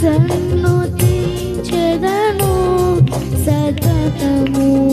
सन्नुति चदनु सततमू